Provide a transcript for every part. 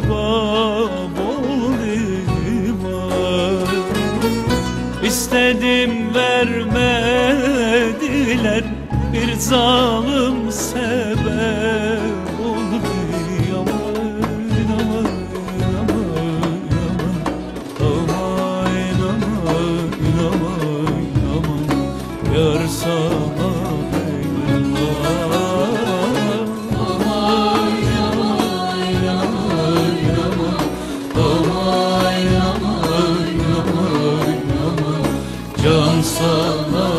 kebap oldu vay İstedim vermediler Bir zalim sebep oldu Aman aman aman aman Aman aman aman aman Can sana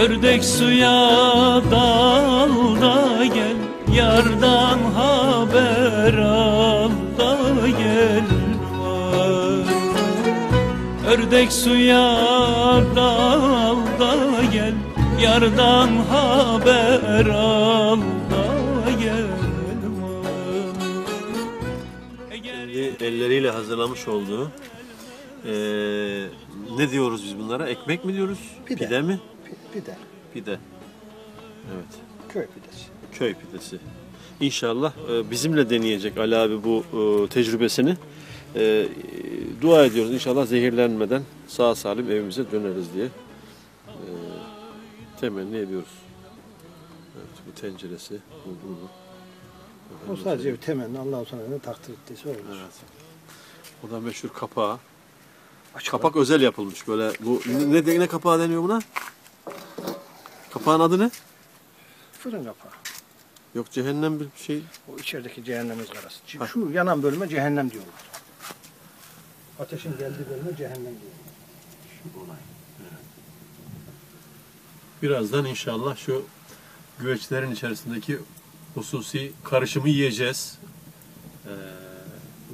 Ördek suya dalda gel Yardan haber al da gel. Ördek suya dalda gel Yardan haber al da gel Kendi elleriyle hazırlamış olduğu eee, ne diyoruz biz bunlara? Ekmek mi diyoruz? Pide. mi? Pi- Pide, Pide. Evet. köy pidesi. Köy pidesi. İnşallah e, bizimle deneyecek Ali abi bu e, tecrübesini. E, dua ediyoruz inşallah zehirlenmeden sağ salim evimize döneriz diye e, temenni ediyoruz. Evet, bu tenceresi, bu bunu. O sadece bir temenni Allah-u Teala'nın takdir ettiyse olur. Evet. O da meşhur kapağı. Kapak özel yapılmış böyle. Bu ne, ne kapağı deniyor buna? Kapağın adı ne? Fırın kapağı. Yok cehennem bir şey. O içerideki cehennem ızgarası. Ha. Şu yanan bölüme cehennem diyorlar. Ateşin geldiği bölüme cehennem diyorlar. Şu olay. Birazdan inşallah şu güveçlerin içerisindeki hususi karışımı yiyeceğiz.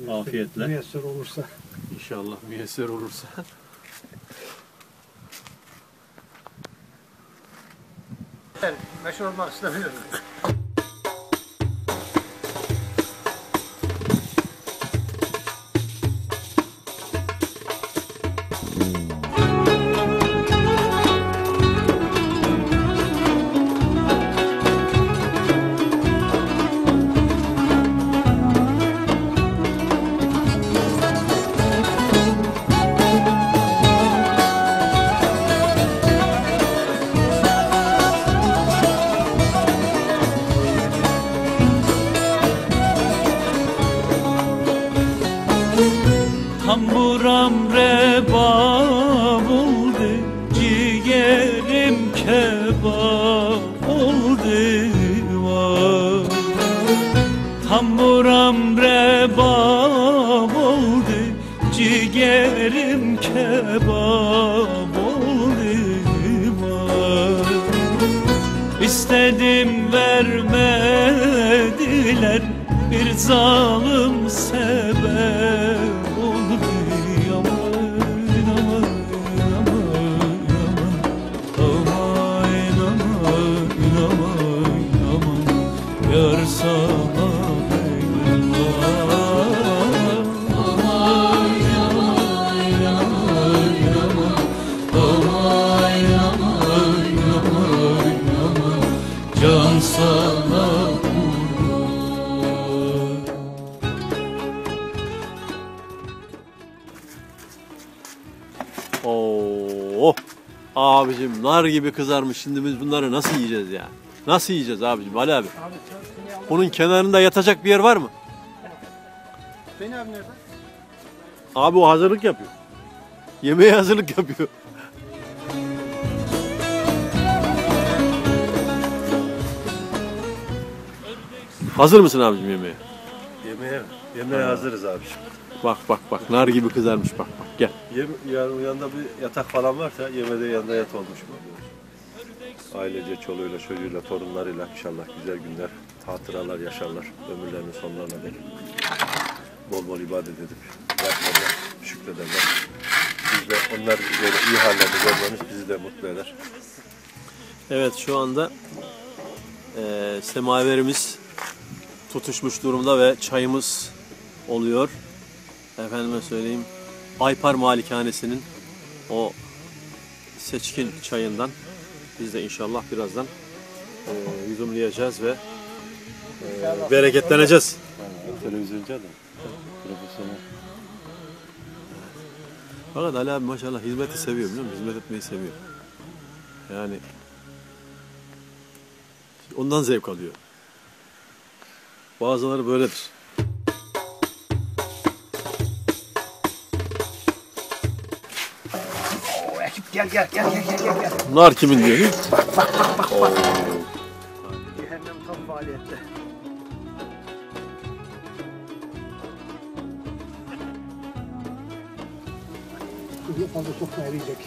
Ee, afiyetle. Müyesser olursa. İnşallah müyesser olursa. Meşhur olmak istemiyorum. Rebab oldu Ciğerim kebap oldu vay. Hamburam rebab oldu Ciğerim kebap oldu vay. İstedim vermediler bir zalim sebep Oo. Abicim nar gibi kızarmış. Şimdi biz bunları nasıl yiyeceğiz ya? Nasıl yiyeceğiz abicim Ali abi? Bunun kenarında yatacak bir yer var mı? Beni abi nerede? Abi o hazırlık yapıyor. Yemeğe hazırlık yapıyor. Hazır mısın abicim yemeğe? Yemeğe, yemeğe hazırız abi. Bak bak bak nar gibi kızarmış bak bak gel. Yem, yani yanında bir yatak falan varsa yemede yanında yat olmuş mu? Ailece çoluğuyla, çocuğuyla, torunlarıyla inşallah güzel günler, hatıralar yaşarlar ömürlerinin sonlarına dek. Bol bol ibadet edip yapmalarlar, şükrederler. Biz de onlar böyle iyi hallerde görmemiz bizi de mutlu eder. Evet şu anda eee semaverimiz tutuşmuş durumda ve çayımız oluyor. Efendime söyleyeyim Aypar Malikanesi'nin o seçkin çayından biz de inşallah birazdan eee yudumlayacağız ve eee, bereketleneceğiz. Televizyoncu adam. Profesyonel. Fakat Ali abi maşallah hizmeti seviyor biliyor musun? Hizmet etmeyi seviyor. Yani ondan zevk alıyor. Bazıları böyledir. O ekip gel gel gel gel gel gel. Nar kimin diyor değil mi? Cehennem tam faaliyette. Fazla sokma eriyecek.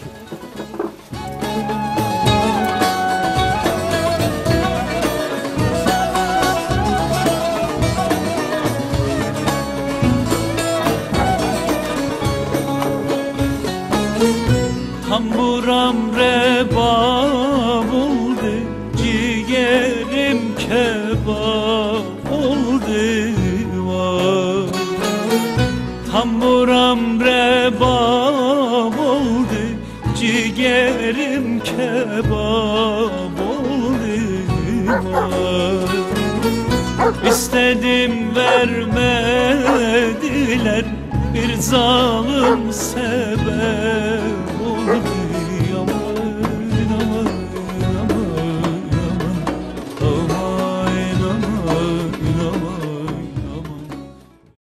Hamburam rebab oldu Ciğerim kebap oldu vay. Hamburam rebab oldu Ciğerim kebap oldu vay. İstedim vermediler bir zalim sebep